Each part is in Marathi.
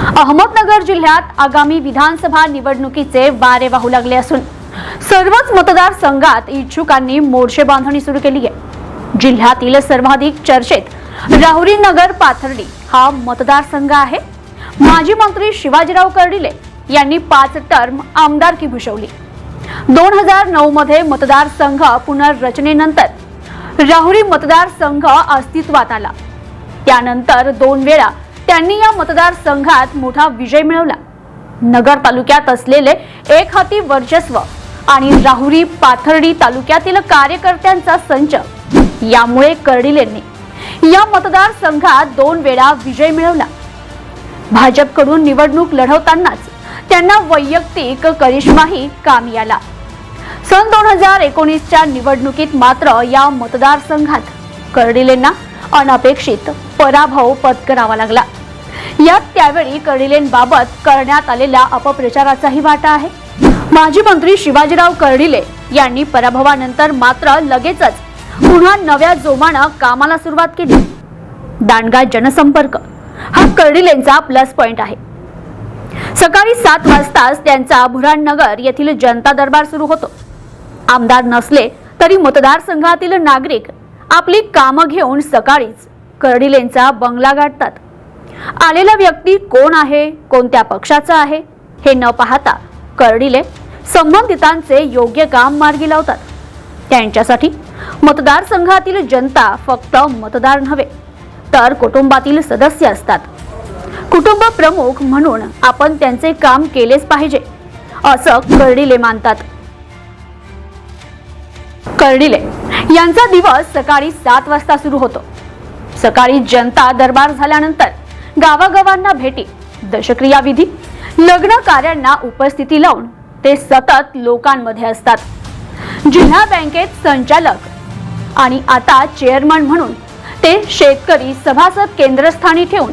अहमदनगर जिल्ह्यात आगामी विधानसभा निवडणुकीचे वारे वाहू लागले असून सर्वच मतदारसंघात इच्छुकांनी मोर्चे बांधणी सुरू केली आहे. जिल्ह्यातील सर्वाधिक चर्चेत राहुरी नगर पाथर्डी हा मतदारसंघ आहे. माजी मंत्री शिवाजीराव कर्डिले यांनी पाच टर्म आमदारकी भूषवली. दोन हजार नऊ मध्ये मतदारसंघ पुनर्रचनेनंतर राहुरी मतदारसंघ अस्तित्वात आला. त्यानंतर दोन वेळा त्यांनी या मतदारसंघात मोठा विजय मिळवला. नगर तालुक्यात असलेले एक हाती वर्चस्व आणि राहुरी पाथर्डी तालुक्यातील कार्यकर्त्यांचा संच यामुळे कर्डिलेंनी या मतदारसंघात दोन वेळा विजय मिळवला. भाजपकडून निवडणूक लढवतानाच त्यांना वैयक्तिक करिश्माही कामी आला सन दोन हजार एकोणीसच्या निवडणुकीत मात्र या मतदारसंघात कर्डिलेंना अनपेक्षित पराभव पत्करावा लागला. यात त्यावेळी कर्डिलेंबाबत करण्यात आलेल्या अपप्रचाराचाही वाटा आहे. माजी मंत्री शिवाजीराव कर्डिले यांनी पराभवानंतर मात्र लगेचच पुन्हा नव्या जोमानं कामाला सुरुवात केली. दांडगा जनसंपर्क हा कर्डिलेंचा प्लस पॉइंट आहे. सकाळी सात वाजताच त्यांचा बुऱ्हाणनगर येथील जनता दरबार सुरू होतो. आमदार नसले तरी मतदारसंघातील नागरिक आपली कामं घेऊन सकाळीच कर्डिलेंचा बंगला गाठतात. आलेला व्यक्ती कोण आहे कोणत्या पक्षाचा आहे हे न पाहता कर्डिले संबंधितांचे योग्य काम मार्गी लावतात. त्यांच्यासाठी मतदारसंघातील जनता फक्त मतदार नव्हे तर कुटुंबातील सदस्य असतात. कुटुंब प्रमुख म्हणून आपण त्यांचे काम केलेच पाहिजे असं कर्डिले मानतात. कर्डिले यांचा दिवस सकाळी सात वाजता सुरू होतो. सकाळी जनता दरबार झाल्यानंतर गावागावांना भेटी दशक्रिया विधी लग्न कार्यांना उपस्थिती लावून ते सतत लोकांमध्ये असतात. जिल्हा बँकेत संचालक आणि आता चेअरमन म्हणून ते शेतकरी सभासद केंद्रस्थानी ठेवून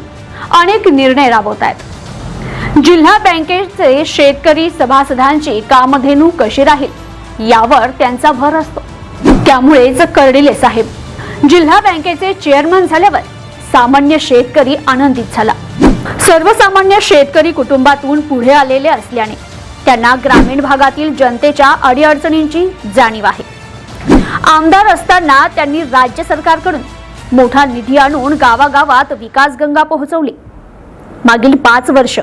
अनेक निर्णय राबवत आहेत जिल्हा बँकेचे शेतकरी सभासदांची कामधेनू कशी राहील यावर त्यांचा भर असतो. त्यामुळेच कर्डिले साहेब जिल्हा बँकेचे चेअरमन झाल्यावर सामान्य शेतकरी आनंदित झाला. सर्वसामान्य शेतकरी कुटुंबातून पुढे आलेले असल्याने त्यांना ग्रामीण भागातील जनतेच्या अडीअडचणींची जाणीव आहे. आमदार असताना त्यांनी राज्य सरकारकडून मोठा निधी आणून गावागावात विकास गंगा पोहोचवली. मागील पाच वर्ष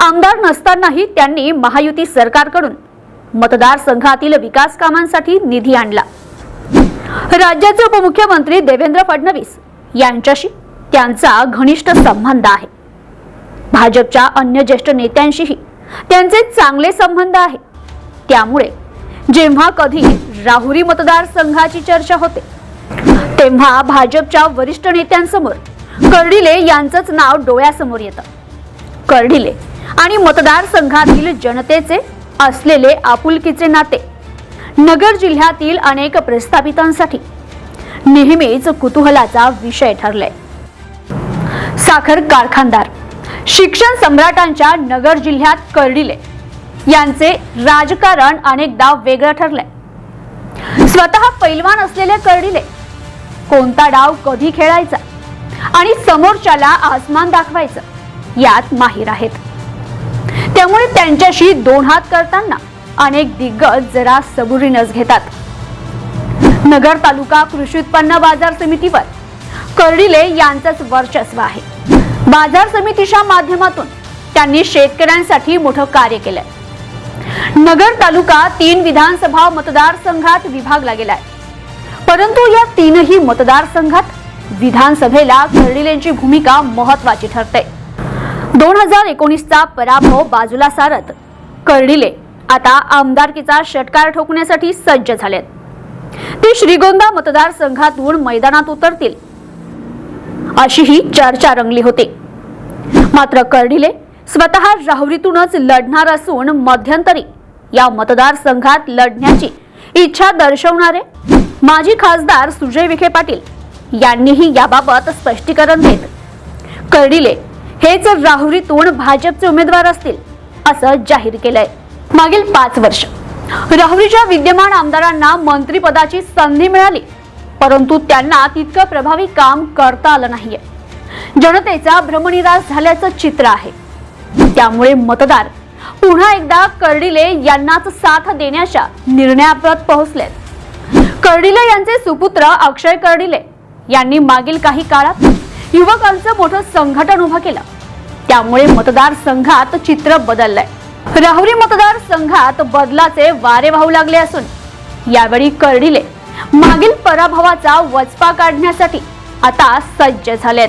आमदार नसतानाही त्यांनी महायुती सरकारकडून मतदारसंघातील विकास कामांसाठी निधी आणला. राज्याचे उपमुख्यमंत्री देवेंद्र फडणवीस यांच्याशी त्यांचा घनिष्ठ संबंध आहे. भाजपच्या अन्य ज्येष्ठ नेत्यांशीही त्यांचे चांगले संबंध आहे. त्यामुळे जेव्हा कधी राहुरी मतदारसंघाची चर्चा होते तेव्हा भाजपच्या वरिष्ठ नेत्यांसमोर कर्डिले यांचंच नाव डोळ्यासमोर येतं. कर्डिले आणि मतदारसंघातील जनतेचे असलेले आपुलकीचे नाते नगर जिल्ह्यातील अनेक प्रस्थापितांसाठी नेहमीच कुतूहलाचा विषय ठरलाय. साखर कारखानदार शिक्षण सम्राटांच्या नगर जिल्ह्यात कर्डिले. यांचे राजकारण अनेकदा वेगळं ठरलंय. स्वतः पैलवान असलेले कर्डिले. कोणता डाव कधी खेळायचा? आणि समोरच्याला आसमान दाखवायचं? यात माहीर आहेत. त्यामुळे त्यांच्याशी दोन हात करताना अनेक दिग्गज जरा सबुरीनच घेतात. नगर तालुका कृषी उत्पन्न बाजार समितीवर कर्डिले यांचंच वर्चस्व आहे. बाजार समितीच्या माध्यमातून त्यांनी शेतकऱ्यांसाठी मोठं कार्य केलंय. नगर तालुका तीन विधानसभा मतदारसंघात विभागला गेलाय. परंतु या तीनही मतदारसंघात विधानसभेला कर्डिलेंची भूमिका महत्वाची ठरते. दोन हजार एकोणीसचा पराभव बाजूला सारत कर्डिले आता आमदारकीचा षटकार ठोकण्यासाठी सज्ज झालेत. ते श्रीगोंदा मतदारसंघातून मैदानात उतरतील. अशीही चर्चा रंगली होती. मात्र कर्डिले स्वतः राहुरीतूनच लढणार असून मध्यंतरी या मतदारसंघात लढण्याची इच्छा दर्शवणारे माजी खासदार सुजय विखे पाटील यांनीही याबाबत स्पष्टीकरण देत कर्डिले हेच राहुरीतून भाजपचे उमेदवार असतील असं जाहीर केलंय. मागील पाच वर्ष. राहुरीच्या विद्यमान आमदारांना मंत्रीपदाची संधी मिळाली परंतु त्यांना तितकं प्रभावी काम करता आलं नाहीये. जनतेचा भ्रमनिरास झाल्याचं चित्र आहे. त्यामुळे मतदार पुन्हा एकदा कर्डिले यांनाच साथ देण्याच्या निर्णयाप्रत पोहोचलेत. कर्डिले यांचे सुपुत्र अक्षय कर्डिले यांनी मागील काही काळात युवकांचं मोठं संघटन उभं केलं. त्यामुळे मतदार संघात चित्र बदललंय. राहुरी मतदार संघात बदलाचे वारे वाहू लागले असून यावेळी कर्डिले मागील पराभवाचा वचपा काढण्यासाठी आता सज्ज झालेत.